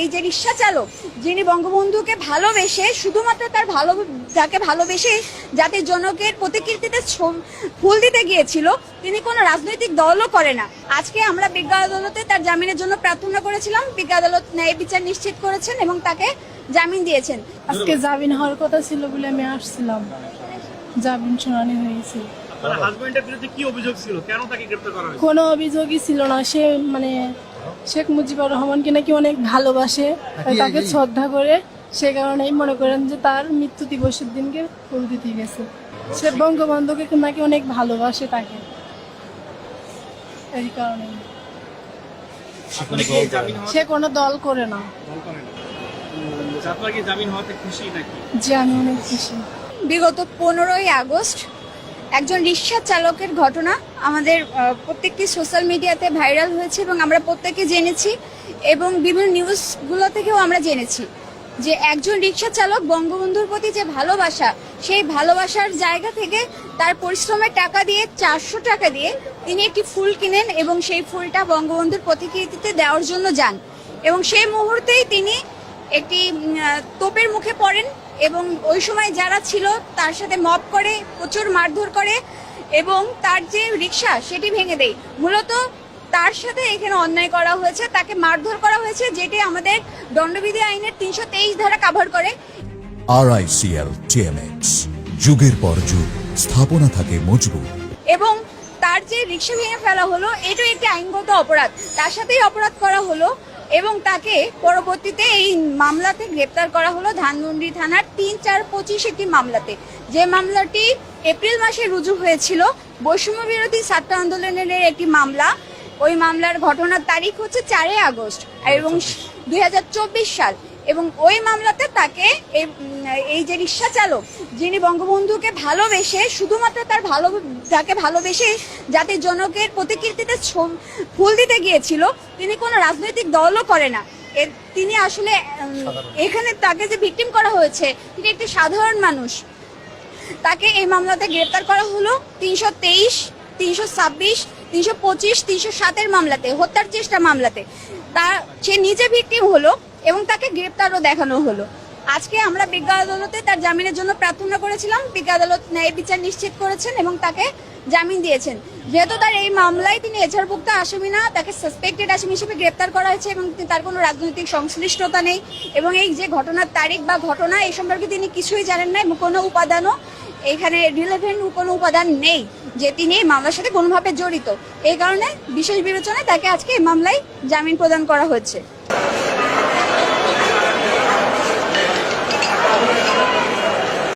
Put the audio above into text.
এই যে রিক্সা চালক যিনি বঙ্গবন্ধুকে ভালোবেসে শুধুমাত্র তার ভালো যাকে ভালোবেসে যাতে জনকের প্রতিকৃতিতে ছ- ফুল দিতে গিয়েছিল তিনি কোনো রাজনৈতিক দলও করে না। আজকে আমরা বিজ্ঞা আদালতে তার জামিনের জন্য প্রার্থনা করেছিলাম। বিজ্ঞা আদালত ন্যায় বিচার নিশ্চিত করেছেন এবং তাকে জামিন দিয়েছেন। আজকে জামিন হওয়ার কথা ছিল বলে আমি আসছিলাম। জামিন শুনানি হয়েছে। হাজবেন্ডের বিরুদ্ধে কি অভিযোগ ছিল? কেন তাকে গ্রেপ্তার করা হয়েছে? কোনো অভিযোগই ছিল না। সে মানে শেখ মুজিবুর রহমানকে নাকি অনেক ভালোবাসে তাকে শ্রদ্ধা করে সে কারণেই মনে করেন যে তার মৃত্যু দিবসের দিনকে ফুল দিতে গেছে। সে বঙ্গবন্ধুকে নাকি অনেক ভালোবাসে তাকে। এই কারণে সে কোনো দল করে না। দল করেন না? উম, আপনারা কি জামিন হওয়াতে খুশি নাকি? যে আমি অনেক খুশি। বিগত পনেরোই আগস্ট একজন রিক্সা চালকের ঘটনা আমাদের প্রত্যেকটি সোশ্যাল মিডিয়াতে ভাইরাল হয়েছে এবং আমরা প্রত্যেকে জেনেছি এবং বিভিন্ন নিউজগুলো থেকেও আমরা জেনেছি যে একজন রিক্সা চালক বঙ্গবন্ধুর প্রতি যে ভালোবাসা, সেই ভালোবাসার জায়গা থেকে তার পরিশ্রমের টাকা দিয়ে চারশো টাকা দিয়ে তিনি একটি ফুল কিনেন এবং সেই ফুলটা বঙ্গবন্ধুর প্রতিকৃতিতে দেওয়ার জন্য যান এবং সেই মুহূর্তেই তিনি একটি তোপের মুখে পড়েন। এবং ওই সময় যারা ছিল তার সাথে মপ করে প্রচুর মারধর করে এবং তার যে রিক্সা সেটি ভেঙে দেয়। মূলত তার সাথে এখানে অন্যায় করা হয়েছে তাকে মারধর করা হয়েছে যেটি আমাদের দণ্ডবিধি আইনের তিনশো তেইশ ধারা কাভার করে। টিএমএক্স যুগের পর যুগ স্থাপনা থাকে মজবুত। এবং তার যে রিক্সা ভেঙে ফেলা হলো এটাও একটি আইনগত অপরাধ। তার সাথেই অপরাধ করা হলো। এবং তাকে পরবর্তীতে এই মামলাতে গ্রেপ্তার করা হলো ধানমন্ডি থানার তিন চার পঁচিশ একটি মামলাতে। যে মামলাটি এপ্রিল মাসে রুজু হয়েছিল বৈষম্য বিরোধী ছাত্র আন্দোলনের একটি মামলা। ওই মামলার ঘটনার তারিখ হচ্ছে চারই আগস্ট এবং দুই হাজার চব্বিশ সাল। এবং ওই মামলাতে তাকে এই যে রিক্সা চালক যিনি বঙ্গবন্ধুকে ভালোবেসে শুধুমাত্র তার ভালো যাকে ভালোবেসে যাতে জনকের প্রতিকৃতিতে ফুল দিতে গিয়েছিল তিনি কোনো রাজনৈতিক দলও করে না। তিনি আসলে এখানে তাকে যে ভিকটিম করা হয়েছে তিনি একটি সাধারণ মানুষ। তাকে এই মামলাতে গ্রেপ্তার করা হলো তিনশো তেইশ তিনশো ছাব্বিশ তিনশো পঁচিশ, তিনশো সাতের মামলাতে, হত্যার চেষ্টা মামলাতে। তা, সে নিজে ভিকটিম হলো এবং তাকে গ্রেপ্তারও দেখানো হলো। আজকে আমরা বিজ্ঞ আদালতে তার জামিনের জন্য প্রার্থনা করেছিলাম। বিজ্ঞ আদালত ন্যায় বিচার নিশ্চিত করেছেন এবং তাকে জামিন দিয়েছেন। যেহেতু তার এই মামলায় তিনি এছাড়ভুক্ত আসামি না, তাকে সাসপেক্টেড আসামি হিসেবে গ্রেপ্তার করা হয়েছে এবং তার কোনো রাজনৈতিক সংশ্লিষ্টতা নেই এবং এই যে ঘটনার তারিখ বা ঘটনা এই সম্পর্কে তিনি কিছুই জানেন না এবং কোনো উপাদানও এখানে রিলেভেন্ট কোনো উপাদান নেই যে তিনি এই মামলার সাথে কোনোভাবে জড়িত। এই কারণে বিশেষ বিবেচনায় তাকে আজকে এই মামলায় জামিন প্রদান করা হয়েছে